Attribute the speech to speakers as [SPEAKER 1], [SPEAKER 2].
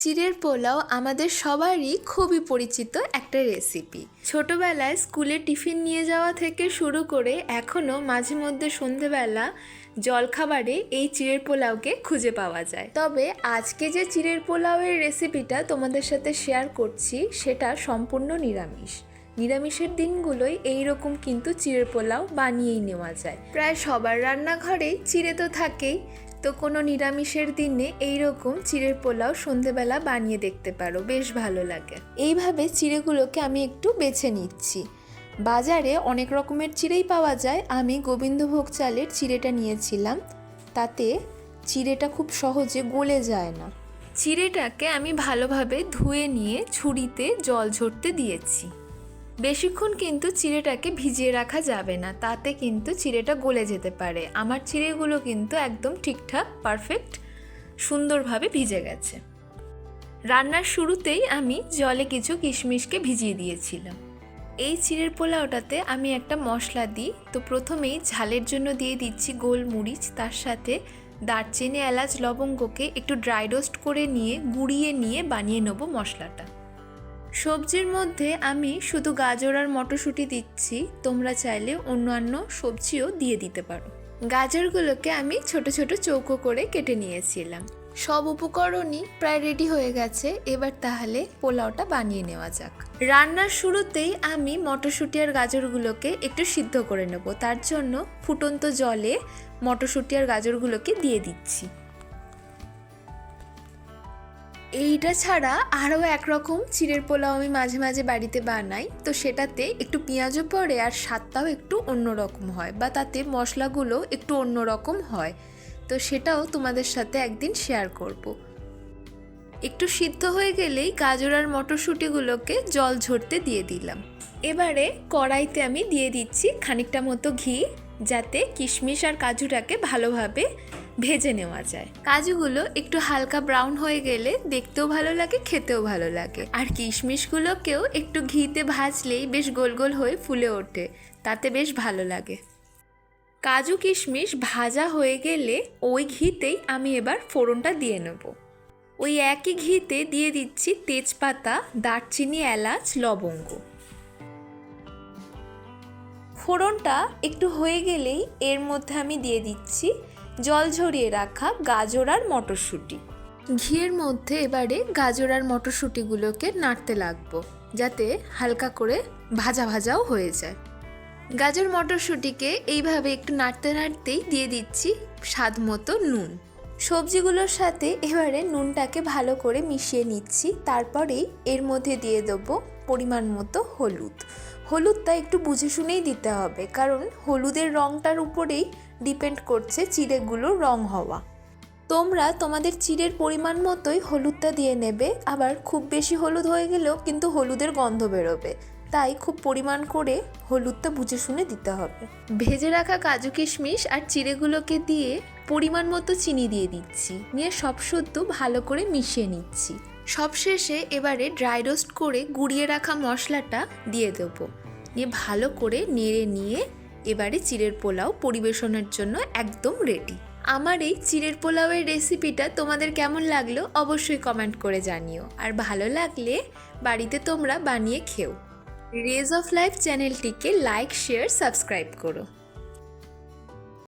[SPEAKER 1] চিড়ের পোলাও আমাদের সবারই খুবই পরিচিত একটা রেসিপি ছোটবেলায় স্কুলে টিফিন নিয়ে যাওয়া থেকে শুরু করে এখনও মাঝে মধ্যে সন্ধেবেলা জলখাবারে এই চিড়ের পোলাওকে খুঁজে পাওয়া যায়। তবে আজকে যে চিড়ের পোলাওয়ের রেসিপিটা তোমাদের সাথে শেয়ার করছি, সেটা সম্পূর্ণ নিরামিষ। নিরামিষের দিনগুলোই এই রকম কিন্তু চিড়ের পোলাও বানিয়েই নেওয়া যায়। প্রায় সবার রান্নাঘরেই চিড়ে তো থাকেই। তো কোনো নিরামিষের দিনে এই রকম চিড়ের পোলাও সন্ধেবেলা বানিয়ে দেখতে পারো, বেশ ভালো লাগে। এইভাবে চিড়েগুলোকে আমি একটু বেছে নিচ্ছি। বাজারে অনেক রকমের চিড়েই পাওয়া যায়। আমি গোবিন্দভোগ চালের চিড়েটা নিয়েছিলাম, তাতে চিড়েটা খুব সহজে গলে যায় না। চিড়েটাকে আমি ভালোভাবে ধুয়ে নিয়ে ছুরিতে জল ঝরতে দিয়েছি। বেশিক্ষণ কিন্তু চিড়েটাকে ভিজিয়ে রাখা যাবে না, তাতে কিন্তু চিড়েটা গলে যেতে পারে। আমার চিড়েগুলো কিন্তু একদম ঠিকঠাক পারফেক্ট সুন্দরভাবে ভিজে গেছে। রান্নার শুরুতেই আমি জলে কিছু কিশমিশকে ভিজিয়ে দিয়েছিলাম। এই চিড়ের পোলাওটাতে আমি একটা মশলা দিই। তো প্রথমেই ঝালের জন্য দিয়ে দিচ্ছি গোলমরিচ, তার সাথে দারচিনি, এলাচ, লবঙ্গকে একটু ড্রাই রোস্ট করে নিয়ে, গুঁড়িয়ে নিয়ে বানিয়ে নেব মশলাটা। সবজির মধ্যে আমি শুধু গাজর আর মটরশুঁটি দিচ্ছি, তোমরা চাইলে অন্যান্য সবজিও দিয়ে দিতে পারো। গাজরগুলোকে আমি ছোট ছোট চৌকো করে কেটে নিয়েছিলাম। সব উপকরণই প্রায় রেডি হয়ে গেছে, এবার তাহলে পোলাওটা বানিয়ে নেওয়া যাক। রান্নার শুরুতেই আমি মটরশুঁটি আর গাজরগুলোকে একটু সিদ্ধ করে নেব। তার জন্য ফুটন্ত জলে মটরশুঁটি আর গাজরগুলোকে দিয়ে দিচ্ছি। এইটা ছাড়া আরও একরকম চিড়ের পোলাও আমি মাঝে মাঝে বাড়িতে বানাই। তো সেটাতে একটু পেঁয়াজও পড়ে আর স্বাদটাও একটু অন্যরকম হয় বা তাতে মশলাগুলো একটু অন্যরকম হয়। তো সেটাও তোমাদের সাথে একদিন শেয়ার করব। একটু সিদ্ধ হয়ে গেলেই গাজর আর মটরশুঁটিগুলোকে জল ঝরতে দিয়ে দিলাম। এবারে কড়াইতে আমি দিয়ে দিচ্ছি খানিকটা মতো ঘি, যাতে কিশমিশ আর কাজুটাকে ভালোভাবে ভেজে নেওয়া যায়। কাজুগুলো একটু হালকা ব্রাউন হয়ে গেলে দেখতেও ভালো লাগে, খেতেও ভালো লাগে। আর কিশমিশগুলোকেও একটু ঘিতে ভাজলেই বেশ গোল গোল হয়ে ফুলে ওঠে, তাতে বেশ ভালো লাগে। কাজু কিশমিশ ভাজা হয়ে গেলে ওই ঘিতেই আমি এবার ফোড়নটা দিয়ে নেব। ওই একই ঘিতে দিয়ে দিচ্ছি তেজপাতা, দারচিনি, এলাচ, লবঙ্গ। ফোড়নটা একটু হয়ে গেলেই এর মধ্যে আমি দিয়ে দিচ্ছি জল ঝরিয়ে রাখা গাজর আর মটরশুঁটি। ঘিয়ের মধ্যে এবারে গাজর আর মটরশুঁটিগুলোকে নাড়তে লাগবো যাতে হালকা করে ভাজা ভাজাও হয়ে যায়। গাজর মটরশুঁটিকে এইভাবে একটু নাড়তে নাড়তেই দিয়ে দিচ্ছি স্বাদ মতো নুন। সবজিগুলোর সাথে এবারে নুনটাকে ভালো করে মিশিয়ে নিচ্ছি তারপরেই এর মধ্যে দিয়ে দেবো পরিমাণ মতো হলুদ। হলুদটা একটু বুঝে শুনেই দিতে হবে কারণ হলুদের রঙটার উপরেই ডিপেন্ড করছে চিড়েগুলোর রং হওয়া। তোমরা তোমাদের চিড়ের পরিমাণ মতোই হলুদটা দিয়ে নেবে, আবার খুব বেশি হলুদ হয়ে গেলেও কিন্তু হলুদের গন্ধ বেরোবে। তাই খুব পরিমাণ করে হলুদটা বুঝে শুনে দিতে হবে। ভেজে রাখা কাজু কিশমিশ আর চিড়েগুলোকে দিয়ে পরিমাণ মতো চিনি দিয়ে দিচ্ছি। নিয়ে সব শুদ্ধ ভালো করে মিশিয়ে নিচ্ছি। সবশেষে এবারে ড্রাই রোস্ট করে গুঁড়িয়ে রাখা মশলাটা দিয়ে দেবো। নিয়ে ভালো করে নেড়ে নিয়ে এবারে চিড়ের পোলাও পরিবেশনের জন্য একদম রেডি আমার এই চিড়ের পোলাওয়ের রেসিপিটা তোমাদের কেমন লাগল অবশ্যই কমেন্ট করে জানিও। আর ভালো লাগলে বাড়িতে তোমরা বানিয়ে খেও। রেজ অফ লাইফ চ্যানেলটিকে লাইক শেয়ার সাবস্ক্রাইব করো।